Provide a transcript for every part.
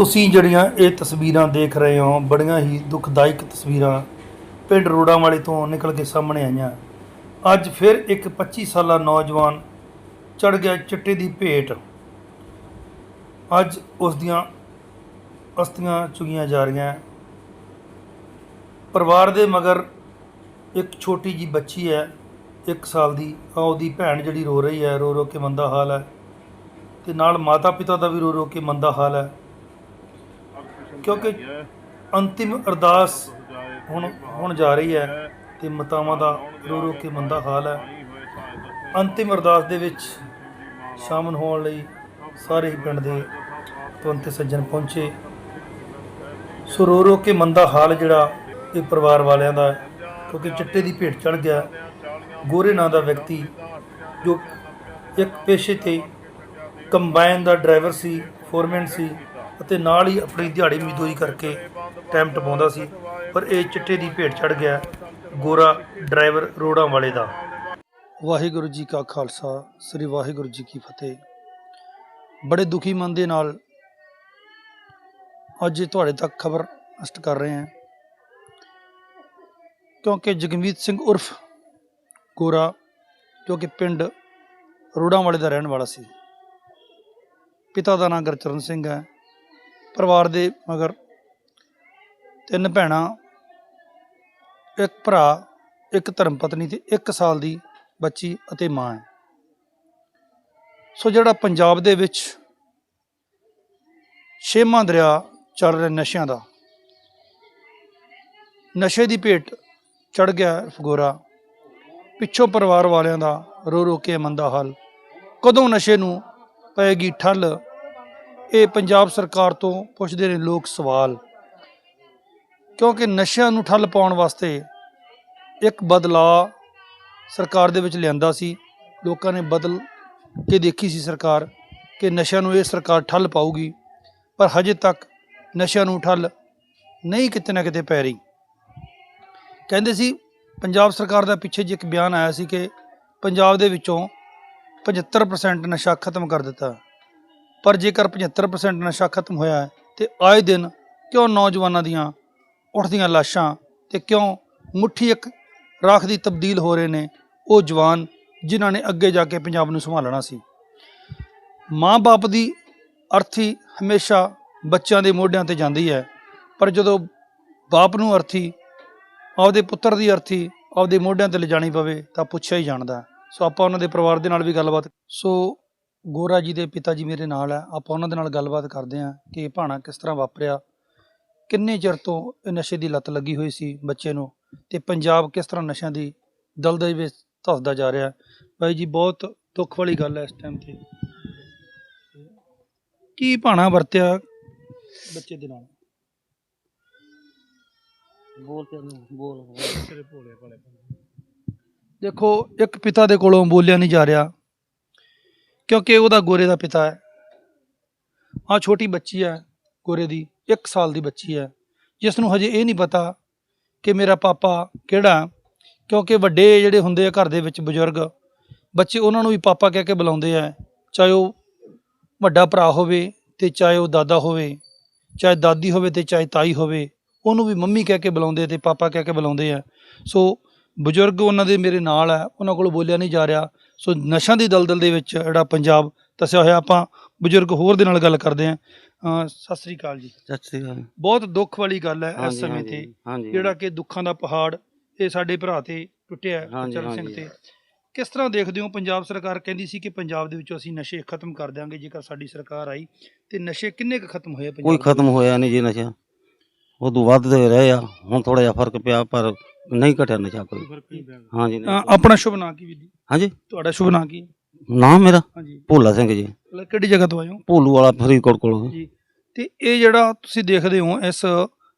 ਤੁਸੀਂ ਜਿਹੜੀਆਂ ਇਹ ਤਸਵੀਰਾਂ ਦੇਖ ਰਹੇ ਹੋ, ਬੜੀਆਂ ਹੀ ਦੁਖਦਾਇਕ ਤਸਵੀਰਾਂ ਪਿੰਡ ਰੋੜਾਂ ਵਾਲੇ ਤੋਂ ਨਿਕਲ ਕੇ ਸਾਹਮਣੇ ਆਈਆਂ। ਅੱਜ ਫਿਰ ਇੱਕ 25 ਸਾਲਾ ਨੌਜਵਾਨ ਚੜ ਗਿਆ ਚਿੱਟੇ ਦੀ ਭੇਟ। ਅੱਜ ਉਸ ਦੀਆਂ ਅਸਤੀਆਂ ਚੁਗੀਆਂ ਜਾ ਰਹੀਆਂ। ਪਰਿਵਾਰ ਦੇ ਮਗਰ ਇੱਕ ਛੋਟੀ ਜੀ ਬੱਚੀ ਹੈ 1 ਸਾਲ ਦੀ। ਆ ਉਹਦੀ ਭੈਣ ਜਿਹੜੀ ਰੋ ਰਹੀ ਹੈ ਰੋ ਰੋ ਕੇ ਮੰਦਾ ਹਾਲ ਹੈ। ਤੇ ਨਾਲ ਮਾਤਾ ਪਿਤਾ ਦਾ ਵੀ ਰੋ ਰੋ ਕੇ ਮੰਦਾ ਹਾਲ ਹੈ। ਕਿਉਂਕਿ ਅੰਤਿਮ ਅਰਦਾਸ ਹੁਣ ਹੁਣ ਜਾ ਰਹੀ ਹੈ ਤੇ ਮਾਤਾਵਾਂ ਦਾ ਰੋ ਰੋ ਕੇ ਮੰਦਾ ਹਾਲ ਹੈ। ਅੰਤਿਮ ਅਰਦਾਸ ਦੇ ਵਿੱਚ ਸ਼ਾਮਲ ਹੋਣ ਲਈ ਸਾਰੇ ਹੀ ਪਿੰਡ ਦੇ ਤੁੰਤੇ ਸੱਜਣ ਪਹੁੰਚੇ। ਸੋ ਰੋ ਰੋ ਕੇ ਮੰਦਾ ਹਾਲ ਜਿਹੜਾ ਇਹ ਪਰਿਵਾਰ ਵਾਲਿਆਂ ਦਾ ਕਿਉਂਕਿ ਚਿੱਟੇ ਦੀ ਭੇਟ ਚੜ ਗਿਆ। ਗੋਰੇ ਨਾਂ ਦਾ ਵਿਅਕਤੀ ਜੋ ਇੱਕ ਪੇਸ਼ੇ ਤੇ ਕੰਬਾਈਨ ਦਾ ਡਰਾਈਵਰ ਸੀ, ਫੋਰਮੈਨ ਸੀ ਅਤੇ ਨਾਲ ਹੀ ਆਪਣੀ ਦਿਹਾੜੀ ਮਜ਼ਦੂਰੀ ਕਰਕੇ ਟਾਈਮ ਟਪਾਉਂਦਾ ਸੀ, ਪਰ ਇਹ ਚਿੱਟੇ ਦੀ ਭੇਟ ਚੜ ਗਿਆ ਗੋਰਾ ਡਰਾਈਵਰ ਰੋੜਾਂ ਵਾਲੇ ਦਾ। ਵਾਹਿਗੁਰੂ ਜੀ ਕਾ ਖਾਲਸਾ, ਸ੍ਰੀ ਵਾਹਿਗੁਰੂ ਜੀ ਕੀ ਫਤਿਹ। ਬੜੇ ਦੁਖੀ ਮਨ ਦੇ ਨਾਲ ਅੱਜ ਤੁਹਾਡੇ ਤੱਕ ਖਬਰ ਅਸਟ ਕਰ ਰਹੇ ਹਾਂ। ਕਿਉਂਕਿ ਜਗਮੀਤ ਸਿੰਘ ਉਰਫ ਗੋਰਾ, ਜੋ ਕਿ ਪਿੰਡ ਰੋੜਾਂ ਵਾਲੇ ਦਾ ਰਹਿਣ ਵਾਲਾ ਸੀ, ਪਿਤਾ ਦਾ ਨਾਮ ਗੁਰਚਰਨ ਸਿੰਘ ਹੈ। ਪਰਿਵਾਰ ਦੇ ਮਗਰ ਤਿੰਨ ਭੈਣਾਂ, ਇੱਕ ਭਰਾ, ਇੱਕ ਧਰਮ ਪਤਨੀ ਤੇ 1 ਸਾਲ ਦੀ ਬੱਚੀ ਅਤੇ ਮਾਂ ਹੈ। ਸੋ ਜਿਹੜਾ ਪੰਜਾਬ ਦੇ ਵਿੱਚ ਛੇਵਾਂ ਦਰਿਆ ਚੱਲ ਰਿਹਾ ਨਸ਼ਿਆਂ ਦਾ, ਨਸ਼ੇ ਦੀ ਭੇਟ ਚੜ ਗਿਆ ਫਗੋਰਾ, ਪਿੱਛੋਂ ਪਰਿਵਾਰ ਵਾਲਿਆਂ ਦਾ ਰੋ ਰੋ ਕੇ ਮੰਦਾ ਹਾਲ, ਕਦੋਂ ਨਸ਼ੇ ਨੂੰ ਪਏਗੀ ਠੱਲ ਇਹ ਪੰਜਾਬ ਸਰਕਾਰ ਤੋਂ ਪੁੱਛਦੇ ਨੇ ਲੋਕ ਸਵਾਲ। ਕਿਉਂਕਿ ਨਸ਼ਿਆਂ ਨੂੰ ਠੱਲ ਪਾਉਣ ਵਾਸਤੇ ਇੱਕ ਬਦਲਾਅ ਸਰਕਾਰ ਦੇ ਵਿੱਚ ਲਿਆਂਦਾ ਸੀ। ਲੋਕਾਂ ਨੇ ਬਦਲ ਕੇ ਦੇਖੀ ਸੀ ਸਰਕਾਰ ਕਿ ਨਸ਼ਿਆਂ ਨੂੰ ਇਹ ਸਰਕਾਰ ਠੱਲ ਪਾਊਗੀ। ਪਰ ਹਜੇ ਤੱਕ ਨਸ਼ਿਆਂ ਨੂੰ ਠੱਲ ਨਹੀਂ ਕਿਤੇ ਨਾ ਕਿਤੇ ਪੈ ਰਹੀ। ਕਹਿੰਦੇ ਸੀ, ਪੰਜਾਬ ਸਰਕਾਰ ਦਾ ਪਿੱਛੇ ਜੇ ਇੱਕ ਬਿਆਨ ਆਇਆ ਸੀ ਕਿ ਪੰਜਾਬ ਦੇ ਵਿੱਚੋਂ 75% ਨਸ਼ਾ ਖਤਮ ਕਰ ਦਿੱਤਾ। ਪਰ ਜੇਕਰ 75% ਨਸ਼ਾ ਖਤਮ ਹੋਇਆ ਹੈ, ਤੇ ਆਏ ਦਿਨ ਕਿਉਂ ਨੌਜਵਾਨਾਂ ਦੀਆਂ ਉੱਠਦੀਆਂ ਲਾਸ਼ਾਂ ਤੇ ਕਿਉਂ ਮੁੱਠੀ ਇੱਕ ਰਾਖ ਦੀ ਤਬਦੀਲ ਹੋ ਰਹੇ ਨੇ, ਉਹ ਜਵਾਨ ਜਿਨ੍ਹਾਂ ਨੇ ਅੱਗੇ ਜਾ ਕੇ ਪੰਜਾਬ ਨੂੰ ਸੰਭਾਲਣਾ ਸੀ। ਮਾਂ-ਬਾਪ ਦੀ ਅਰਥੀ ਹਮੇਸ਼ਾ ਬੱਚਿਆਂ ਦੇ ਮੋਢਿਆਂ ਤੇ ਜਾਂਦੀ ਹੈ, ਪਰ ਜਦੋਂ ਬਾਪ ਨੂੰ ਅਰਥੀ, ਆਪਦੇ ਪੁੱਤਰ ਦੀ ਅਰਥੀ ਆਪਦੇ ਮੋਢਿਆਂ ਤੇ ਲਿਜਾਣੀ ਪਵੇ ਤਾਂ ਪੁੱਛਿਆ ਹੀ ਜਾਣਦਾ ਸੋ ਆਪਾਂ ਉਹਨਾਂ ਦੇ ਪਰਿਵਾਰ ਦੇ ਨਾਲ ਵੀ ਗੱਲਬਾਤ ਸੋ ਗੋਰਾ ਜੀ ਦੇ ਪਿਤਾ ਜੀ ਮੇਰੇ ਨਾਲ ਹੈ ਆਪਾਂ ਉਹਨਾਂ ਦੇ ਨਾਲ ਗੱਲਬਾਤ ਕਰਦੇ ਹਾਂ ਕਿ ਇਹ ਭਾਣਾ ਕਿਸ ਤਰ੍ਹਾਂ ਵਾਪਰਿਆ ਕਿੰਨੇ ਚਿਰ ਤੋਂ ਇਹ ਨਸ਼ੇ ਦੀ ਲੱਤ ਲੱਗੀ ਹੋਈ ਸੀ ਬੱਚੇ ਨੂੰ ਤੇ ਪੰਜਾਬ ਕਿਸ ਤਰ੍ਹਾਂ ਨਸ਼ਿਆਂ ਦੀ ਦਲਦਲ ਵਿੱਚ ਧੱਸਦਾ ਜਾ ਰਿਹਾ। ਬਾਈ ਜੀ ਬਹੁਤ ਦੁੱਖ ਵਾਲੀ ਗੱਲ ਹੈ ਇਸ ਟਾਈਮ ਤੇ। ਕੀ ਭਾਣਾ ਵਰਤਿਆ ਬੱਚੇ ਦੇ ਨਾਲ? ਬੋਲ ਤੇ ਬੋਲ ਤੇਰੇ ਭੋਲੇ ਭਾਲੇ ਦੇਖੋ ਇੱਕ ਪਿਤਾ ਦੇ ਕੋਲੋਂ ਬੋਲਿਆ ਨਹੀਂ ਜਾ ਰਿਹਾ। ਕਿਉਂਕਿ ਉਹਦਾ ਗੋਰੇ ਦਾ ਪਿਤਾ ਹੈ। ਆ ਛੋਟੀ ਬੱਚੀ ਹੈ ਗੋਰੇ ਦੀ 1 ਸਾਲ ਦੀ ਬੱਚੀ ਹੈ। ਜਿਸ ਨੂੰ ਹਜੇ ਇਹ ਨਹੀਂ ਪਤਾ ਕਿ ਮੇਰਾ ਪਾਪਾ ਕਿਹੜਾ ਕਿਉਂਕਿ ਵੱਡੇ ਜਿਹੜੇ ਹੁੰਦੇ ਆ ਘਰ ਦੇ ਵਿੱਚ ਬਜ਼ੁਰਗ, ਬੱਚੇ ਉਹਨਾਂ ਨੂੰ ਵੀ ਪਾਪਾ ਕਹਿ ਕੇ ਬੁਲਾਉਂਦੇ ਆ, ਚਾਹੇ ਉਹ ਵੱਡਾ ਭਰਾ ਹੋਵੇ ਤੇ ਚਾਹੇ ਉਹ ਦਾਦਾ ਹੋਵੇ, ਚਾਹੇ ਦਾਦੀ ਹੋਵੇ ਤੇ ਚਾਹੇ ਤਾਈ ਹੋਵੇ, ਉਹਨੂੰ ਵੀ ਮੰਮੀ ਕਹਿ ਕੇ ਬੁਲਾਉਂਦੇ ਤੇ ਪਾਪਾ ਕਹਿ ਕੇ ਬੁਲਾਉਂਦੇ ਆ। ਸੋ ਬਜ਼ੁਰਗ ਉਹਨਾਂ ਦੇ ਮੇਰੇ ਨਾਲ ਹੈ, ਉਹਨਾਂ ਕੋਲ ਬੋਲਿਆ ਨਹੀਂ ਜਾ ਰਿਹਾ। ਸੋ ਨਸ਼ਾ ਦੀ ਦਲਦਲ ਦੇ ਵਿੱਚ ਜਿਹੜਾ ਪੰਜਾਬ ਤਸਿਆ ਹੋਇਆ ਆਪਾਂ ਬਜ਼ੁਰਗ ਹੋਰ ਦੇ ਨਾਲ ਗੱਲ ਕਰਦੇ ਆ ਸਤਿ ਸ੍ਰੀ ਅਕਾਲ ਜੀ। ਸਤਿ ਸ੍ਰੀ ਅਕਾਲ ਬਹੁਤ ਦੁੱਖ ਵਾਲੀ ਗੱਲ ਹੈ ਇਸ ਸਮੇਂ ਤੇ ਜਿਹੜਾ ਕਿ ਦੁੱਖਾਂ ਦਾ ਪਹਾੜ ਇਹ ਸਾਡੇ ਭਰਾ ਤੇ ਟੁੱਟਿਆ ਗੁਰਚਰਨ ਸਿੰਘ। ਤੇ। ਕਿਸ ਤਰ੍ਹਾਂ ਦੇਖਦੇ ਹੋ? ਪੰਜਾਬ ਸਰਕਾਰ ਕਹਿੰਦੀ ਸੀ ਕਿ ਪੰਜਾਬ ਦੇ ਵਿੱਚੋਂ ਅਸੀਂ ਨਸ਼ੇ ਖਤਮ ਕਰ ਦਿਆਂਗੇ ਜੇਕਰ ਸਾਡੀ ਸਰਕਾਰ ਆਈ ਤੇ ਨਸ਼ੇ ਕਿੰਨੇ ਕੁ ਖਤਮ ਹੋਏ ਪੰਜਾਬ ਕੋਈ ਖਤਮ ਹੋਇਆ ਨਹੀਂ ਜੀ ਨਸ਼ਾ। ਉਦੋਂ ਵੱਧਦੇ ਰਹੇ ਆ ਹੁਣ ਥੋੜਾ ਜਿਹਾ ਫ਼ਰਕ ਪਿਆ ਪਰ ਨਹੀਂ ਘਟਿਆ ਨਸ਼ਾ ਕੋਈ। ਹਾਂਜੀ ਅ। ਆਪਣਾ ਸ਼ੁਭ ਨਾਂ ਕੀ ਵੀਰ ਹਾਂਜੀ। ਤੁਹਾਡਾ ਸ਼ੁਭ ਨਾਂ ਕੀ? ਹੈ? ਨਾਮ ਮੇਰਾ? ਹਾਂਜੀ। ਭੋਲਾ ਸਿੰਘ ਜੀ। ਮਤਲਬ ਕਿਹੜੀ ਜਗ੍ਹਾ ਤੋਂ ਆਏ ਹੋ? ਭੋਲੂ ਵਾਲਾ ਫਰੀਦਕੋਟ ਕੋਲ। ਜੀ। ਤੇ ਇਹ ਜਿਹੜਾ ਤੁਸੀਂ ਦੇਖਦੇ ਹੋ ਇਸ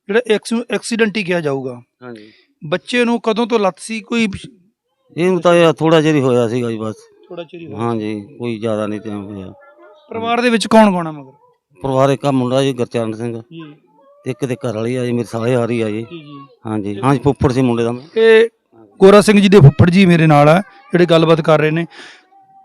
ਜਿਹੜਾ ਐਕਸ- ਐਕਸੀਡੈਂਟ ਹੀ ਕਿਹਾ ਜਾਊਗਾ। ਹਾਂਜੀ। ਬੱਚੇ ਨੂੰ ਕਦੋਂ ਤੋਂ ਲੱਤ ਸੀ? ਕੋਈ ਇਹ ਤਾਂ ਇਹ ਥੋੜਾ ਜਿਹਾ ਹੀ ਹੋਇਆ ਸੀਗਾ ਜੀ ਬਸ। ਥੋੜਾ ਚਿਰ ਹੀ ਹੋਇਆ। ਹਾਂਜੀ ਕੋਈ ਜ਼ਿਆਦਾ ਨਹੀਂ ਟਾਈਮ ਹੋਇਆ। ਪਰਿਵਾਰ ਦੇ ਵਿੱਚ ਕੌਣ ਕੌਣ ਆ ਮਗਰ? ਪਰਿਵਾਰ ਇੱਕ ਆ ਮੁੰਡਾ ਜੀ ਗੁਰਚਰਨ ਸਿੰਘ। ਜੀ। ਤੇ ਇੱਕ ਤੇ ਘਰ ਵਾਲੀ ਆ ਜੀ ਮੇਰੇ ਸਾਲੇ ਆ ਰਹੀ ਆ ਜੀ। ਜੀ ਜੀ। ਹਾਂਜੀ। ਹਾਂਜੀ ਫੁੱਫੜ ਸੀ ਮੁੰਡੇ ਦਾ ਮੈਂ। ਇਹ ਗੋਰਾ ਸਿੰਘ ਜੀ ਦੇ ਫੁੱਫੜ ਜੀ ਮੇਰੇ ਨਾਲ ਆ ਜਿਹੜੇ ਗੱਲਬਾਤ ਕਰ ਰਹੇ ਨੇ।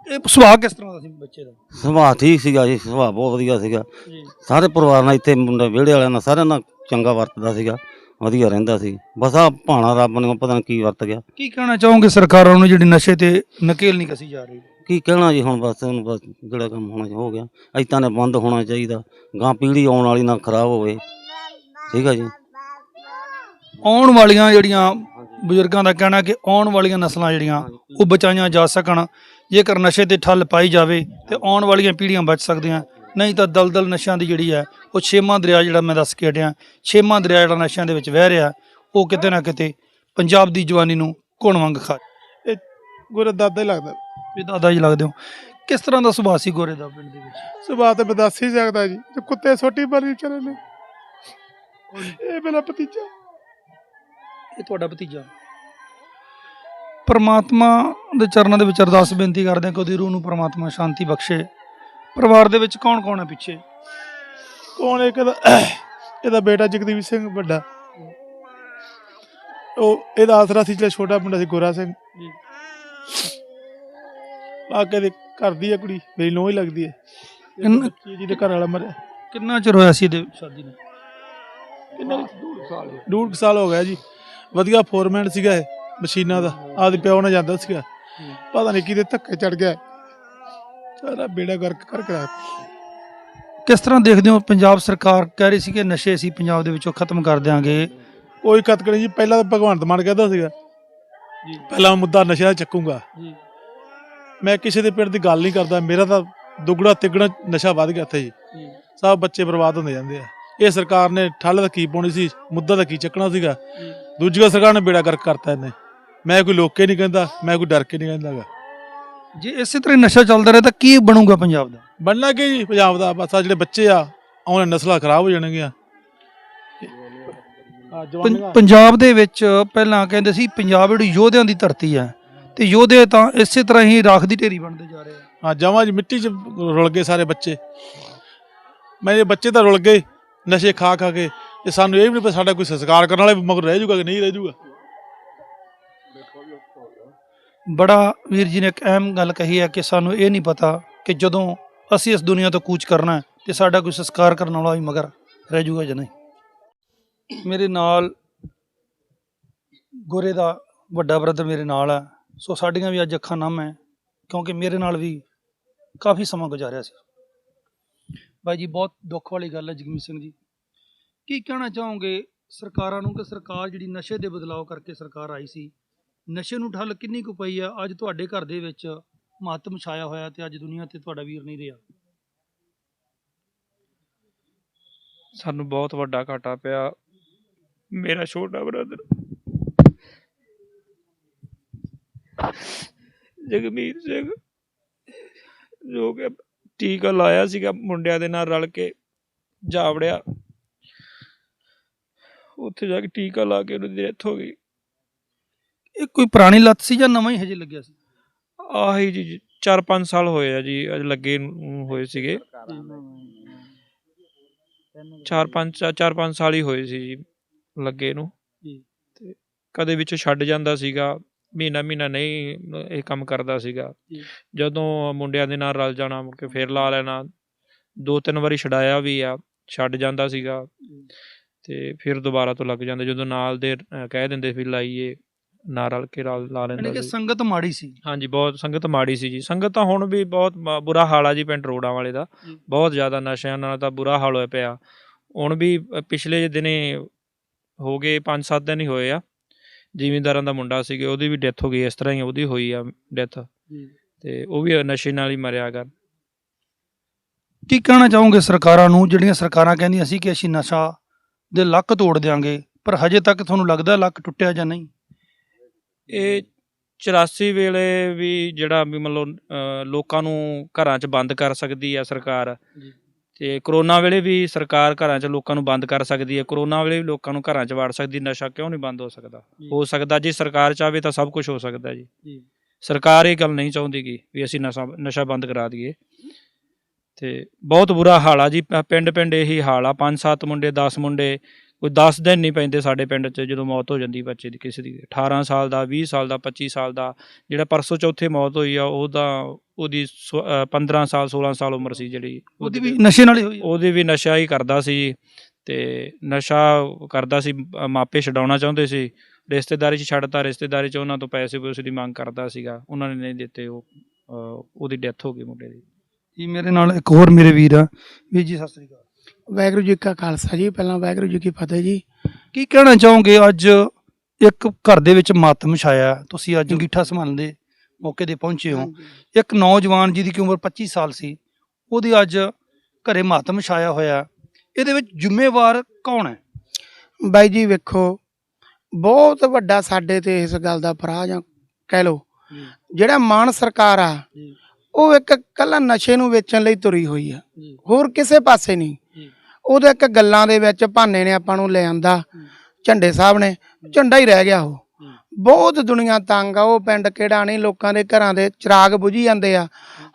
ਇਹ ਸੁਭਾਅ ਕਿਸ ਤਰ੍ਹਾਂ ਦਾ ਸੀ ਬੱਚੇ ਦਾ? ਸੁਭਾਅ ਠੀਕ ਸੀਗਾ ਜੀ ਸੁਭਾਅ ਬਹੁਤ ਵਧੀਆ ਸੀਗਾ। ਜੀ। ਸਾਰੇ ਪਰਿਵਾਰ ਨਾਲ ਇੱਥੇ ਮੁੰਡੇ ਵਿਹੜੇ ਵਾਲਿਆਂ ਨਾਲ ਸਾਰਿਆਂ ਨਾਲ ਚੰਗਾ ਵਰਤਦਾ ਸੀਗਾ ਵਧੀਆ ਰਹਿੰਦਾ ਸੀ। ਬਸ ਆ ਭਾਣਾ ਰੱਬ ਨੇ ਪਤਾ ਨਹੀਂ ਕੀ ਵਰਤ ਗਿਆ। ਕੀ ਕਹਿਣਾ ਚਾਹੋਗੇ ਸਰਕਾਰਾਂ ਨੂੰ ਜਿਹੜੀ ਨਸ਼ੇ ਤੇ ਨਕੇਲ ਨਹੀਂ ਕਸੀ ਜਾ ਰਹੀ? ਕੀ ਕਹਿਣਾ ਜੀ ਹੁਣ ਬਸ ਹੁਣ ਬਸ ਜਿਹੜਾ ਕੰਮ ਹੋਣਾ ਹੋ ਗਿਆ। ਇਤਾਂ ਨੇ ਬੰਦ ਹੋਣਾ ਚਾਹੀਦਾ। ਗਾਂ ਪੀੜ੍ਹੀ ਆਉਣ ਵਾਲੀ ਨਾ ਖਰਾਬ ਹੋਵੇ। ਠੀਕ ਆ ਜੀ। ਆਉਣ ਵਾਲੀਆਂ ਜਿਹੜੀਆਂ ਬਜ਼ੁਰਗਾਂ ਦਾ ਕਹਿਣਾ ਕਿ ਆਉਣ ਵਾਲੀਆਂ ਨਸਲਾਂ ਜਿਹੜੀਆਂ ਉਹ ਬਚਾਈਆਂ ਜਾ ਸਕਣ। ਜੇਕਰ ਨਸ਼ੇ ਤੇ ਠੱਲ ਪਾਈ ਜਾਵੇ ਤੇ ਆਉਣ ਵਾਲੀਆਂ ਪੀੜ੍ਹੀਆਂ ਬਚ ਸਕਦੀਆਂ। ਨਹੀਂ ਤਾਂ ਦਲਦਲ ਨਸ਼ਿਆਂ ਦੀ ਜਿਹੜੀ ਹੈ ਉਹ ਛੇਵਾਂ ਦਰਿਆ ਜਿਹੜਾ ਮੈਂ ਦੱਸ ਕੇ ਹਟਿਆ ਛੇਵਾਂ ਦਰਿਆ ਜਿਹੜਾ ਨਸ਼ਿਆਂ ਦੇ ਵਿੱਚ ਵਹਿ ਰਿਹਾ ਉਹ ਕਿਤੇ ਨਾ ਕਿਤੇ ਪੰਜਾਬ ਦੀ ਜਵਾਨੀ ਨੂੰ ਘੁਣ ਵਾਂਗ ਖਾ ਇਹ ਗੁਰੂ ਦਾਦਾ ਹੀ ਲੱਗਦਾ। ਵੀ ਦਾਦਾ ਜੀ ਲੱਗਦੇ ਹੋ। ਕਿਸ ਤਰ੍ਹਾਂ ਦਾ ਸੁਭਾਅ ਸੀ ਗੋਰੇ ਦਾ ਪਿੰਡ ਦੇ ਵਿੱਚ? ਸੁਭਾਅ ਤੇ ਬਦਾਸ ਸਕਦਾ ਜੀ। ਤੇ ਕੁੱਤੇ ਛੋਟੀ ਬਲੀ ਚਲੇ ਨੇ। ਇਹ ਮੇਰਾ ਭਤੀਜਾ। ਇਹ ਤੁਹਾਡਾ ਭਤੀਜਾ। ਪਰਮਾਤਮਾ ਦੇ ਚਰਨਾਂ ਦੇ ਵਿੱਚ ਅਰਦਾਸ ਬੇਨਤੀ ਕਰਦੇ ਹਾਂ ਕਿ ਉਹਦੀ ਰੂਹ ਨੂੰ ਪਰਮਾਤਮਾ ਸ਼ਾਂਤੀ ਬਖਸ਼ੇ। ਪਰਿਵਾਰ ਦੇ ਵਿੱਚ ਕੌਣ ਕੌਣ ਹੈ ਪਿੱਛੇ? ਕੌਣ ਇੱਕ ਇਹਦਾ ਬੇਟਾ ਜਗਦੀਪ ਸਿੰਘ ਵੱਡਾ। ਉਹ ਇਹਦਾ ਆਸਰਾ ਸੀ ਜਿਹੜਾ ਛੋਟਾ ਮੁੰਡਾ ਸੀ ਗੋਰਾ ਸਿੰਘ। ਜੀ। ਬਾਕੀ ਦੇ ਘਰ ਦੀ ਹੈ ਕੁੜੀ ਮੇਰੀ ਨੂੰਹ ਹੀ ਲੱਗਦੀ ਹੈ। ਘਰ ਵਾਲਾ ਮਰਿਆ। ਕਿੰਨਾ ਚਿਰ ਹੋਇਆ ਸੀ ਇਹਦੇ ਸ਼ਾਦੀ ਨੂੰ? ਕਿੰਨਾ ਸਾਲ ਡੂਢ ਕੁ ਸਾਲ ਹੋ ਗਿਆ ਜੀ। ਵਧੀਆ ਫੋਰਮੈਨ ਸੀਗਾ ਇਹ ਮਸ਼ੀਨਾਂ ਦਾ। ਆਪਦੇ ਪਿਓ ਨਾਲ ਜਾਂਦਾ ਸੀਗਾ। ਪਤਾ ਨਹੀਂ ਕਿਹਦੇ ਧੱਕੇ ਚੜ ਗਿਆ। ਸਾਰਾ ਬੇੜਾ ਗਰਕ ਕਰ ਕਰਾ ਕਿਸ ਤਰ੍ਹਾਂ ਦੇਖਦੇ ਹੋ ਪੰਜਾਬ ਸਰਕਾਰ ਕਹਿ ਰਹੀ ਸੀ ਕਿ ਨਸ਼ੇ ਅਸੀਂ ਪੰਜਾਬ ਦੇ ਵਿੱਚੋਂ ਖਤਮ ਕਰ ਦਿਆਂਗੇ? ਕੋਈ ਕਤਕੜੀ ਜੀ ਪਹਿਲਾਂ ਤਾਂ ਭਗਵੰਤ ਮਾਨ ਕਹਿੰਦਾ ਸੀਗਾ ਜੀ। ਪਹਿਲਾਂ ਮੁੱਦਾ ਨਸ਼ੇ ਚੱਕੂਗਾ। ਜੀ। ਮੈਂ ਕਿਸੇ ਦੇ ਪਿੰਡ ਦੀ ਗੱਲ ਨਹੀਂ ਕਰਦਾ। ਮੇਰਾ ਤਾਂ ਦੁੱਗਣਾ ਤਿੱਗਣਾ ਨਸ਼ਾ ਵੱਧ ਗਿਆ ਇੱਥੇ ਜੀ। ਸਭ ਬੱਚੇ ਬਰਬਾਦ ਹੁੰਦੇ ਜਾਂਦੇ ਆ। ਇਹ ਸਰਕਾਰ ਨੇ ਠੱਲ ਦਾ ਕੀ ਪਾਉਣੀ ਸੀ ਮੁੱਦਾ ਦਾ ਕੀ ਚੱਕਣਾ ਸੀਗਾ। ਦੂਜੀ ਸਰਕਾਰ ਨੇ ਬੇੜਾ ਗਰਕ ਕਰਤਾ ਇਹਨੇ। ਮੈਂ ਕੋਈ ਲੋਕੇ ਨਹੀਂ ਕਹਿੰਦਾ ਮੈਂ ਕੋਈ ਡਰ ਕੇ ਨਹੀਂ ਕਹਿੰਦਾਗਾ ਜੇ ਇਸੇ ਤਰ੍ਹਾਂ ਨਸ਼ਾ ਚੱਲਦਾ ਰਹੇ ਤਾਂ ਕੀ ਬਣੂਗਾ ਪੰਜਾਬ ਦਾ? ਬਣਨਾ ਕੀ ਜੀ ਪੰਜਾਬ ਦਾ? ਬਸ ਆਹ ਜਿਹੜੇ ਬੱਚੇ ਆ ਆਉਣ ਨਸਲਾਂ ਖਰਾਬ ਹੋ ਜਾਣਗੀਆਂ। ਆ ਪੰਜਾਬ ਦੇ ਵਿੱਚ ਪਹਿਲਾਂ ਕਹਿੰਦੇ ਸੀ ਪੰਜਾਬ ਜਿਹੜੀ ਯੋਧਿਆਂ ਦੀ ਧਰਤੀ ਹੈ ਤੇ ਯੋਧੇ ਤਾਂ ਇਸੇ ਤਰ੍ਹਾਂ ਹੀ ਰਾਖ ਦੀ ਢੇਰੀ ਬਣਦੇ ਜਾ ਰਹੇ ਆ। ਹਾਂ ਜਮਾਂ ਜੀ ਮਿੱਟੀ 'ਚ ਰੁਲ ਗਏ ਸਾਰੇ ਬੱਚੇ। ਮੇਰੇ ਬੱਚੇ ਤਾਂ ਰੁਲ ਗਏ। ਨਸ਼ੇ ਖਾ ਖਾ ਕੇ ਤੇ ਸਾਨੂੰ ਇਹ ਵੀ ਨਹੀਂ ਪਤਾ ਸਾਡਾ ਕੋਈ ਸੰਸਕਾਰ ਕਰਨ ਵਾਲਾ ਵੀ ਮਗਰ ਰਹਿ ਜਾਊਗਾ ਕਿ ਨਹੀਂ ਰਹਿ ਜਾਊਗਾ। ਬੜਾ ਵੀਰ ਜੀ ਨੇ ਇੱਕ ਅਹਿਮ ਗੱਲ ਕਹੀ ਹੈ ਕਿ ਸਾਨੂੰ ਇਹ ਨਹੀਂ ਪਤਾ ਕਿ ਜਦੋਂ ਅਸੀਂ ਇਸ ਦੁਨੀਆ ਤੋਂ ਕੂਚ ਕਰਨਾ ਹੈ ਤੇ ਸਾਡਾ ਕੋਈ ਸੰਸਕਾਰ ਕਰਨ ਵਾਲਾ ਵੀ ਮਗਰ ਰਹਿ ਜਾਊਗਾ ਜਾਂ ਨਹੀਂ। ਮੇਰੇ ਨਾਲ ਗੋਰੇ ਦਾ ਵੱਡਾ ਬ੍ਰਦਰ ਮੇਰੇ ਨਾਲ ਹੈ, ਸੋ ਸਾਡੀਆਂ ਵੀ ਅੱਜ ਅੱਖਾਂ ਨਮ ਹੈ, ਕਿਉਂਕਿ ਮੇਰੇ ਨਾਲ ਵੀ ਕਾਫੀ ਸਮਾਂ ਗੁਜ਼ਾਰਿਆ ਸੀ। ਬਾਈ ਜੀ, ਬਹੁਤ ਦੁੱਖ ਵਾਲੀ ਗੱਲ ਹੈ ਜਗਮੀਤ ਸਿੰਘ ਜੀ। ਕੀ ਕਹਿਣਾ ਚਾਹੋਗੇ ਸਰਕਾਰਾਂ ਨੂੰ ਕਿ ਸਰਕਾਰ ਜਿਹੜੀ ਨਸ਼ੇ ਦੇ ਬਦਲਾਅ ਕਰਕੇ ਸਰਕਾਰ ਆਈ ਸੀ, ਨਸ਼ੇ ਨੂੰ ਠੱਲ ਕਿੰਨੀ ਕੁ ਪਈ ਆ? ਅੱਜ ਤੁਹਾਡੇ ਘਰ ਦੇ ਵਿੱਚ ਮਹੱਤਮ ਛਾਇਆ ਹੋਇਆ ਤੇ ਅੱਜ ਦੁਨੀਆ ਤੇ ਤੁਹਾਡਾ ਵੀਰ ਨਹੀਂ ਰਿਹਾ। ਸਾਨੂੰ ਬਹੁਤ ਵੱਡਾ ਘਾਟਾ ਪਿਆ। ਮੇਰਾ ਛੋਟਾ ਬ੍ਰਦਰ ਜਗਮੀਤ ਸਿੰਘ, ਜੋ ਕਿ ਟੀਕਾ ਲਾਇਆ ਸੀਗਾ ਮੁੰਡਿਆਂ ਦੇ ਨਾਲ ਰਲ ਕੇ ਜਾਵੜਿਆ। ਉੱਥੇ ਜਾ ਕੇ ਟੀਕਾ ਲਾ ਕੇ ਉਹਦੀ ਡੈਥ ਹੋ ਗਈ। ਇਹ ਕੋਈ ਪੁਰਾਣੀ ਲੱਤ ਸੀ ਜਾਂ ਨਵਾਂ ਹੀ ਹਜੇ ਲੱਗਿਆ ਸੀ? ਆਹੀ ਜੀ 4-5 ਸਾਲ ਹੋਏ ਆ ਜੀ ਅੱਜ ਲੱਗੇ ਹੋਏ ਸੀਗੇ। 4-5 4-5 ਸਾਲ ਹੀ ਹੋਏ ਸੀ ਜੀ ਲੱਗੇ ਨੂੰ। ਜੀ। ਤੇ ਕਦੇ ਵਿੱਚ ਛੱਡ ਜਾਂਦਾ ਸੀਗਾ। ਮਹੀਨਾ ਮਹੀਨਾ ਨਹੀਂ ਇਹ ਕੰਮ ਕਰਦਾ ਸੀਗਾ। ਜਦੋਂ ਮੁੰਡਿਆਂ ਦੇ ਨਾਲ ਰਲ ਜਾਣਾ ਮੁੜ ਕੇ ਫੇਰ ਲਾ ਲੈਣਾ। ਦੋ ਤਿੰਨ ਵਾਰੀ ਛਡਾਇਆ ਵੀ ਆ ਛੱਡ ਜਾਂਦਾ ਸੀਗਾ। ਤੇ ਫਿਰ ਦੁਬਾਰਾ ਤੋਂ ਲੱਗ ਜਾਂਦਾ ਜਦੋਂ ਨਾਲ ਦੇ ਕਹਿ ਦਿੰਦੇ ਵੀ ਲਾਈਏ ਨਾ ਰਲ ਕੇ ਲਾ ਲੈਂਦਾ ਕਿ ਸੰਗਤ ਮਾੜੀ ਸੀ। ਹਾਂਜੀ ਬਹੁਤ ਸੰਗਤ ਮਾੜੀ ਸੀ ਜੀ। ਸੰਗਤ ਤਾਂ ਹੁਣ ਵੀ ਬਹੁਤ ਬੁਰਾ ਹਾਲ ਆ ਜੀ ਪਿੰਡ ਰੋਡਾਂ ਵਾਲੇ ਦਾ। ਬਹੁਤ ਜ਼ਿਆਦਾ ਨਸ਼ਿਆਂ ਨਾਲ ਤਾਂ ਬੁਰਾ ਹਾਲ ਹੋਇਆ ਪਿਆ। ਹੁਣ ਵੀ ਪਿਛਲੇ ਦਿਨੇ ਹੋ ਗਏ 5-7 ਦਿਨ ਹੀ ਹੋਏ ਆ। ਜ਼ਿਮੀਂਦਾਰਾਂ ਦਾ ਮੁੰਡਾ ਸੀਗੇ ਉਹਦੀ ਵੀ ਡੈਥ ਹੋ ਗਈ ਇਸ ਤਰ੍ਹਾਂ ਹੀ ਉਹਦੀ ਹੋਈ ਆ ਡੈਥ ਤੇ ਉਹ ਵੀ ਨਸ਼ੇ ਨਾਲ ਹੀ ਮਰਿਆ ਗਾ ਕੀ ਕਹਿਣਾ ਚਾਹੋਗੇ ਸਰਕਾਰਾਂ ਨੂੰ? ਜਿਹੜੀਆਂ ਸਰਕਾਰਾਂ ਕਹਿੰਦੀਆਂ ਸੀ ਕਿ ਅਸੀਂ ਨਸ਼ਾ ਦੇ ਲੱਕ ਤੋੜ ਦਿਆਂਗੇ ਪਰ ਹਜੇ ਤੱਕ ਤੁਹਾਨੂੰ ਲੱਗਦਾ ਲੱਕ ਟੁੱਟਿਆ ਜਾਂ ਨਹੀਂ? ਇਹ 84 ਵੇਲੇ ਵੀ ਜਿਹੜਾ ਵੀ ਮਤਲਬ ਲੋਕਾਂ ਨੂੰ ਘਰਾਂ 'ਚ ਬੰਦ ਕਰ ਸਕਦੀ ਆ ਸਰਕਾਰ। ਜੀ। ਤੇ ਕਰੋਨਾ ਵੇਲੇ ਵੀ ਸਰਕਾਰ ਘਰਾਂ 'ਚ ਲੋਕਾਂ ਨੂੰ ਬੰਦ ਕਰ ਸਕਦੀ ਹੈ। ਕਰੋਨਾ ਵੇਲੇ ਵੀ ਲੋਕਾਂ ਨੂੰ ਘਰਾਂ 'ਚ ਵੜ ਸਕਦੀ ਨਸ਼ਾ ਕਿਉਂ ਨਹੀਂ ਬੰਦ ਹੋ ਸਕਦਾ। ਹੋ ਸਕਦਾ ਜੇ ਸਰਕਾਰ ਚਾਹਵੇ ਤਾਂ ਸਭ ਕੁਝ ਹੋ ਸਕਦਾ ਜੀ। ਸਰਕਾਰ ਇਹ ਗੱਲ ਨਹੀਂ ਚਾਹੁੰਦੀ ਗੀ ਵੀ ਅਸੀਂ ਨਸ਼ਾ ਨਸ਼ਾ ਬੰਦ ਕਰਾ ਦਈਏ। ਤੇ ਬਹੁਤ ਬੁਰਾ ਹਾਲ ਆ ਜੀ। ਪਿੰਡ ਪਿੰਡ ਇਹੀ ਹਾਲ ਆ। ਪੰਜ ਸੱਤ ਮੁੰਡੇ 10 ਮੁੰਡੇ ਕੋਈ 10 ਦਿਨ ਨਹੀਂ ਪੈਂਦੇ ਸਾਡੇ ਪਿੰਡ 'ਚ ਜਦੋਂ ਮੌਤ ਹੋ ਜਾਂਦੀ ਬੱਚੇ ਦੀ ਕਿਸੇ ਦੀ। 18 ਸਾਲ ਦਾ 20 ਸਾਲ ਦਾ 25 ਸਾਲ ਦਾ ਜਿਹੜਾ ਪਰਸੋਂ ਚੌਥੇ ਮੌਤ ਹੋਈ ਆ ਉਹਦਾ ਉਹਦੀ 15 ਸਾਲ 16 ਸਾਲ ਉਮਰ ਸੀ ਜਿਹੜੀ ਉਹਦੀ ਵੀ ਨਸ਼ੇ ਨਾਲ ਹੀ ਹੋਈ। ਉਹਦੀ ਵੀ ਨਸ਼ਾ ਹੀ ਕਰਦਾ ਸੀ ਤੇ ਨਸ਼ਾ ਕਰਦਾ ਸੀ ਮਾਪੇ ਛਡਾਉਣਾ ਚਾਹੁੰਦੇ ਸੀ। ਰਿਸ਼ਤੇਦਾਰੀ 'ਚ ਛੱਡਤਾ ਰਿਸ਼ਤੇਦਾਰੀ 'ਚ ਉਹਨਾਂ ਤੋਂ ਪੈਸੇ ਪੂਸੇ ਦੀ ਮੰਗ ਕਰਦਾ ਸੀਗਾ। ਉਹਨਾਂ ਨੇ ਨਹੀਂ ਦਿੱਤੇ ਉਹ ਉਹਦੀ ਡੈਥ ਹੋ ਗਈ ਮੁੰਡੇ ਦੀ। ਜੀ ਮੇਰੇ ਨਾਲ ਇੱਕ ਹੋਰ ਮੇਰੇ ਵੀਰ ਆ। ਵੀਰ ਜੀ ਸਤਿ ਸ੍ਰੀ ਅਕਾਲ। ਵਾਹਿਗੁਰੂ ਜੀ ਕਾ ਖਾਲਸਾ ਜੀ ਪਹਿਲਾਂ ਵਾਹਿਗੁਰੂ ਜੀ ਕੀ ਫਤਿਹ ਜੀ। ਕੀ ਕਹਿਣਾ ਚਾਹੋਗੇ? ਅੱਜ ਇੱਕ ਘਰ ਦੇ ਵਿੱਚ ਮਾਤਮ ਛਾਇਆ। ਤੁਸੀਂ ਅੱਜ ਅੰਗੀਠਾ ਸੰਭਾਲਣ ਦੇ ਮੌਕੇ ਤੇ ਪਹੁੰਚੇ ਹੋ। ਇੱਕ ਨੌਜਵਾਨ ਜਿਹਦੀ ਕਿ ਉਮਰ 25 ਸਾਲ ਸੀ ਉਹਦੀ ਅੱਜ ਘਰੇ ਮਾਤਮ ਛਾਇਆ ਹੋਇਆ। ਇਹਦੇ ਵਿੱਚ ਜ਼ਿੰਮੇਵਾਰ ਕੌਣ ਹੈ? ਬਾਈ ਜੀ ਵੇਖੋ ਬਹੁਤ ਵੱਡਾ ਸਾਡੇ ਤੇ ਇਸ ਗੱਲ ਦਾ ਫਰਾ ਜਾਂ ਕਹਿ ਲੋ ਜਿਹੜਾ ਮਾਨ ਸਰਕਾਰ ਆ। ਉਹ ਇੱਕ ਕੱਲਾ ਨਸ਼ੇ ਨੂੰ ਵੇਚਣ ਲਈ ਤੁਰੀ ਹੋਈ ਆ। ਹੋਰ ਕਿਸੇ ਪਾਸੇ ਨਹੀਂ। ਉਹਦੇ ਇੱਕ ਗੱਲਾਂ ਦੇ ਵਿੱਚ ਭਾਨੇ ਨੇ ਆਪਾਂ ਨੂੰ ਲੈ ਆਂਦਾ ਝੰਡੇ ਸਾਹਿਬ ਨੇ ਝੰਡਾ ਹੀ ਰਹਿ ਗਿਆ ਉਹ। ਬਹੁਤ ਦੁਨੀਆ ਤੰਗ ਆ ਉਹ ਪਿੰਡ ਕਿਹੜਾ ਨਹੀਂ ਲੋਕਾਂ ਦੇ ਘਰਾਂ ਦੇ ਚਿਰਾਗ ਬੁਝੀ ਜਾਂਦੇ ਆ।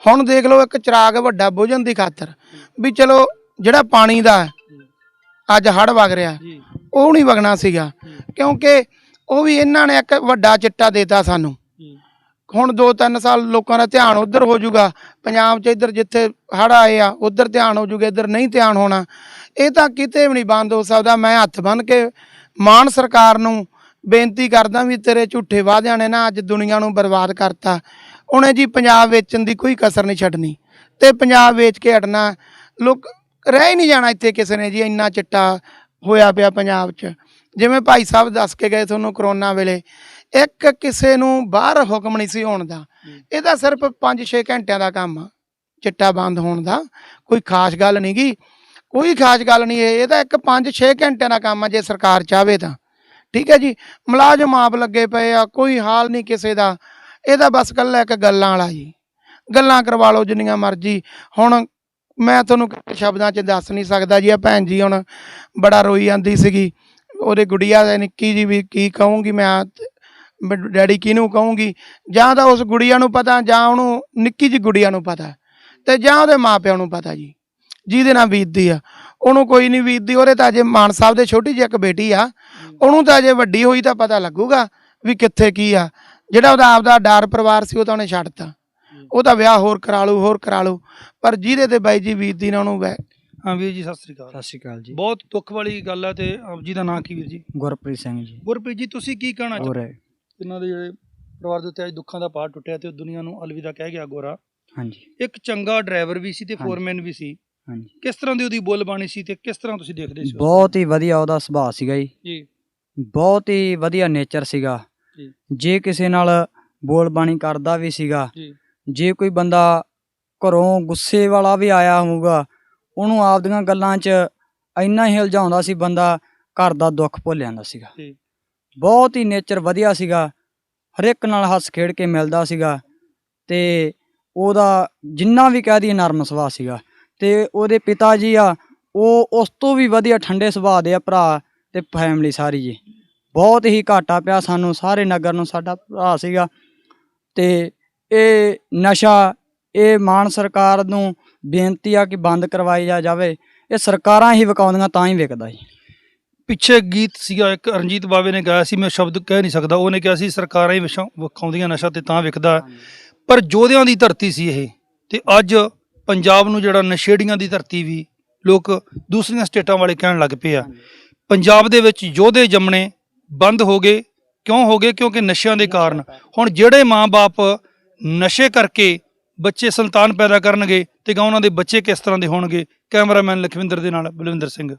ਹੁਣ ਦੇਖ ਲਓ ਇੱਕ ਚਿਰਾਗ ਵੱਡਾ ਬੁਝਣ ਦੀ ਖਾਤਰ ਵੀ ਚਲੋ ਜਿਹੜਾ ਪਾਣੀ ਦਾ ਅੱਜ ਹੜ ਵਗ ਰਿਹਾ ਉਹ ਨਹੀਂ ਵਗਣਾ ਸੀਗਾ। ਕਿਉਂਕਿ ਉਹ ਵੀ ਇਹਨਾਂ ਨੇ ਇੱਕ ਵੱਡਾ ਚਿੱਟਾ ਦੇਤਾ ਸਾਨੂੰ। ਹੁਣ 2-3 ਸਾਲ ਲੋਕਾਂ ਦਾ ਧਿਆਨ ਉਧਰ ਹੋ ਜਾਊਗਾ। ਪੰਜਾਬ 'ਚ ਇੱਧਰ ਜਿੱਥੇ ਹੜ ਆਏ ਆ ਉਧਰ ਧਿਆਨ ਹੋ ਜਾਊਗਾ ਇੱਧਰ ਨਹੀਂ ਧਿਆਨ ਹੋਣਾ। ਇਹ ਤਾਂ ਕਿਤੇ ਵੀ ਨਹੀਂ ਬੰਦ ਹੋ ਸਕਦਾ। ਮੈਂ ਹੱਥ ਬੰਨ ਕੇ ਮਾਨ ਸਰਕਾਰ ਨੂੰ ਬੇਨਤੀ ਕਰਦਾ ਵੀ ਤੇਰੇ ਝੂਠੇ ਵਾਅਦਿਆਂ ਨੇ ਨਾ ਅੱਜ ਦੁਨੀਆ ਨੂੰ ਬਰਬਾਦ ਕਰਤਾ। ਉਹਨੇ ਜੀ ਪੰਜਾਬ ਵੇਚਣ ਦੀ ਕੋਈ ਕਸਰ ਨਹੀਂ ਛੱਡਣੀ। ਤੇ ਪੰਜਾਬ ਵੇਚ ਕੇ ਹਟਣਾ, ਲੋਕ ਰਹਿ ਹੀ ਨਹੀਂ ਜਾਣਾ ਇੱਥੇ ਕਿਸੇ ਨੇ ਜੀ, ਇੰਨਾ ਚਿੱਟਾ ਹੋਇਆ ਪਿਆ ਪੰਜਾਬ 'ਚ। ਜਿਵੇਂ ਭਾਈ ਸਾਹਿਬ ਦੱਸ ਕੇ ਗਏ ਤੁਹਾਨੂੰ ਕਰੋਨਾ ਵੇਲੇ, ਇੱਕ ਕਿਸੇ ਨੂੰ ਬਾਹਰ ਹੁਕਮ ਨਹੀਂ ਸੀ ਹੋਣ ਦਾ। ਇਹਦਾ ਸਿਰਫ 5-6 ਘੰਟਿਆਂ ਦਾ ਕੰਮ ਆ, ਚਿੱਟਾ ਬੰਦ ਹੋਣ ਦਾ। ਕੋਈ ਖਾਸ ਗੱਲ ਨਹੀਂ ਗੀ। ਕੋਈ ਖਾਸ ਗੱਲ ਨਹੀਂ, ਇਹ ਇਹਦਾ ਇੱਕ 5-6 ਘੰਟਿਆਂ ਦਾ ਕੰਮ ਆ, ਜੇ ਸਰਕਾਰ ਚਾਹਵੇ ਤਾਂ। ਠੀਕ ਹੈ ਜੀ? ਮੁਲਾਜ਼ਮ ਆਪ ਲੱਗੇ ਪਏ ਆ, ਕੋਈ ਹਾਲ ਨਹੀਂ ਕਿਸੇ ਦਾ। ਇਹਦਾ ਬਸ ਕੱਲਾ ਇੱਕ ਗੱਲਾਂ ਵਾਲਾ ਜੀ। ਗੱਲਾਂ ਕਰਵਾ ਲਓ ਜਿੰਨੀਆਂ ਮਰਜ਼ੀ। ਹੁਣ ਮੈਂ ਤੁਹਾਨੂੰ ਸ਼ਬਦਾਂ 'ਚ ਦੱਸ ਨਹੀਂ ਸਕਦਾ ਜੀ ਆ ਭੈਣ ਜੀ ਹੁਣ ਬੜਾ ਰੋਈ ਜਾਂਦੀ ਸੀਗੀ। ਉਹਦੇ ਗੁੜੀਆ ਦੇ ਨਿੱਕੀ ਜੀ ਵੀ ਕੀ ਕਹੂੰਗੀ ਮੈਂ ਮੈਂ ਡੈਡੀ ਕਿਹਨੂੰ ਕਹੂੰਗੀ? ਜਾਂ ਤਾਂ ਉਸ ਗੁੜੀਆ ਨੂੰ ਪਤਾ, ਜਾਂ ਉਹਨੂੰ ਨਿੱਕੀ ਜੀ ਗੁੜੀਆ ਨੂੰ ਪਤਾ। ਤੇ ਜਾਂ ਉਹਦੇ ਮਾਪਿਆਂ ਨੂੰ ਪਤਾ ਜੀ। ਜਿਹਦੇ ਨਾਲ ਬੀਤਦੀ ਆ। ਉਹਨੂੰ ਕੋਈ ਨਹੀਂ ਬੀਤਦੀ ਉਹਦੇ ਤਾਂ ਅਜੇ ਮਾਨ ਸਾਹਿਬ ਦੇ ਛੋਟੀ ਜਿਹੀ ਇੱਕ ਬੇਟੀ ਆ। ਉਹਨੂੰ ਤਾਂ ਅਜੇ ਵੱਡੀ ਹੋਈ ਤਾਂ ਪਤਾ ਲੱਗੂਗਾ ਵੀ ਕਿੱਥੇ ਕੀ ਆ। ਜਿਹੜਾ ਉਹਦਾ ਆਪਦਾ ਡਰ ਪਰਿਵਾਰ ਸੀ ਉਹ ਤਾਂ ਉਹਨੇ ਛੱਡਤਾ ਉਹਦਾ ਵਿਆਹ ਹੋਰ ਕਰਾ ਲੂ ਹੋਰ ਕਰਾ ਲੂ ਪਰ ਜਿਹਦੇ ਤੇ ਬਾਈ ਜੀ ਬੀਤਦੀ ਨਾ ਉਹਨੂੰ ਵੈ ਹਾਂ ਵੀਰ ਜੀ ਸਤਿ ਸ੍ਰੀ ਅਕਾਲ। ਸਤਿ ਸ਼੍ਰੀ ਅਕਾਲ ਜੀ। ਬਹੁਤ ਦੁੱਖ ਵਾਲੀ ਗੱਲ ਹੈ ਤੇ ਆਪ ਜੀ ਦਾ ਨਾਂ ਕੀ ਵੀਰ ਜੀ? ਗੁਰਪ੍ਰੀਤ ਸਿੰਘ ਜੀ। ਗੁਰਪ੍ਰੀਤ ਜੀ ਤੁਸੀਂ ਕੀ ਕਹਿਣਾ ਹੋਰ ਚਾਹੁੰਦੇ ਇਹਨਾਂ ਦੇ ਜਿਹੜੇ ਪਰਿਵਾਰ ਦੇ ਉੱਤੇ ਅੱਜ ਦੁੱਖਾਂ ਦਾ ਪਹਾੜ ਟੁੱਟਿਆ ਤੇ ਉਹ ਦੁਨੀਆ ਨੂੰ ਅਲਵਿਦਾ ਕਹਿ ਗਿਆ ਗੋਰਾ। ਹਾਂਜੀ। ਇੱਕ ਚੰਗਾ ਡਰਾਈਵਰ ਵੀ ਸੀ ਤੇ। ਫੋਰਮੈਨ ਵੀ ਸੀ। ਹਾਂਜੀ। ਕਿਸ ਤਰ੍ਹਾਂ ਦੀ ਉਹਦੀ ਬੋਲਬਾਣੀ ਸੀ ਤੇ ਕਿਸ ਤਰ੍ਹਾਂ ਤੁਸੀਂ ਦੇਖਦੇ ਸੀ? ਬਹੁਤ ਹੀ ਵਧੀਆ ਉਹਦਾ ਸੁਭਾਅ ਸੀਗਾ ਜੀ। ਜੀ। ਬਹੁਤ ਹੀ ਵਧੀਆ ਨੇਚਰ ਸੀਗਾ। ਜੀ। ਜੇ ਕਿਸੇ ਨਾਲ ਬੋਲਬਾਣੀ ਕਰਦਾ ਵੀ ਸੀਗਾ ਜੀ। ਜੇ ਕੋਈ ਬੰਦਾ ਘਰੋਂ ਗੁੱਸੇ ਵਾਲਾ ਵੀ ਆਇਆ ਹੋਊਗਾ ਉਹਨੂੰ ਆਪਦੀਆਂ ਗੱਲਾਂ 'ਚ ਇੰਨਾ ਹੀ ਹਿਲਜਾਉਂਦਾ ਸੀ ਬੰਦਾ ਘਰ ਦਾ ਦੁੱਖ ਭੁੱਲ ਜਾਂਦਾ ਸੀਗਾ। ਜੀ। ਬਹੁਤ ਹੀ ਨੇਚਰ ਵਧੀਆ ਸੀਗਾ। ਹਰ ਇੱਕ ਨਾਲ ਹੱਸ ਖੇਡ ਕੇ ਮਿਲਦਾ ਸੀਗਾ ਤੇ ਉਹਦਾ ਜਿੰਨਾ ਵੀ ਕਹਿ ਦਈਏ ਨਰਮ ਸੁਭਾਅ ਸੀਗਾ। ਤੇ ਉਹਦੇ ਪਿਤਾ ਜੀ ਆ ਉਹ ਉਸ ਤੋਂ ਵੀ ਵਧੀਆ ਠੰਡੇ ਸੁਭਾਅ ਦੇ ਆ ਭਰਾ ਤੇ ਫੈਮਿਲੀ ਸਾਰੀ ਜੀ। ਬਹੁਤ ਹੀ ਘਾਟਾ ਪਿਆ ਸਾਨੂੰ ਸਾਰੇ ਨਗਰ ਨੂੰ ਸਾਡਾ ਭਰਾ ਸੀਗਾ। ਤੇ ਇਹ ਨਸ਼ਾ ਇਹ ਮਾਨ ਸਰਕਾਰ ਨੂੰ ਬੇਨਤੀ ਆ ਕਿ ਬੰਦ ਕਰਵਾਈ ਜਾ ਜਾਵੇ। ਇਹ ਸਰਕਾਰਾਂ ਹੀ ਵਿਕਾਉਂਦੀਆਂ ਤਾਂ ਹੀ ਵਿਕਦਾ ਜੀ। ਪਿੱਛੇ ਗੀਤ ਸੀਗਾ ਇੱਕ ਰਣਜੀਤ ਬਾਵੇ ਨੇ ਗਾਇਆ ਸੀ ਮੈਂ ਸ਼ਬਦ ਕਹਿ ਨਹੀਂ ਸਕਦਾ। ਉਹਨੇ ਕਿਹਾ ਸੀ ਸਰਕਾਰਾਂ ਹੀ ਵਿਖਾਉਂਦੀਆਂ ਨਸ਼ਾ ਤੇ ਤਾਂ ਵਿਕਦਾ। ਪਰ ਜੋਧਿਆਂ ਦੀ ਧਰਤੀ ਸੀ ਇਹ ਤੇ ਅੱਜ ਪੰਜਾਬ ਨੂੰ ਜਿਹੜਾ ਨਸ਼ੇੜੀਆਂ ਦੀ ਧਰਤੀ ਵੀ ਲੋਕ ਦੂਸਰੀਆਂ ਸਟੇਟਾਂ ਵਾਲੇ ਕਹਿਣ ਲੱਗ ਪਏ ਆ। ਪੰਜਾਬ ਦੇ ਵਿੱਚ ਯੋਧੇ ਜੰਮਣੇ ਬੰਦ ਹੋ ਗਏ। ਕਿਉਂ ਹੋ ਗਏ? ਕਿਉਂਕਿ ਨਸ਼ਿਆਂ ਦੇ ਕਾਰਨ। ਹੁਣ ਜਿਹੜੇ ਮਾਪੇ ਨਸ਼ੇ ਕਰਕੇ ਬੱਚੇ ਸੰਤਾਨ ਪੈਦਾ ਕਰਨਗੇ ਤੇ ਗਾ ਉਹਨਾਂ ਦੇ ਬੱਚੇ ਕਿਸ ਤਰ੍ਹਾਂ ਦੇ ਹੋਣਗੇ? ਕੈਮਰਾਮੈਨ ਲਖਵਿੰਦਰ ਦੇ ਨਾਲ ਬਲਵਿੰਦਰ ਸਿੰਘ।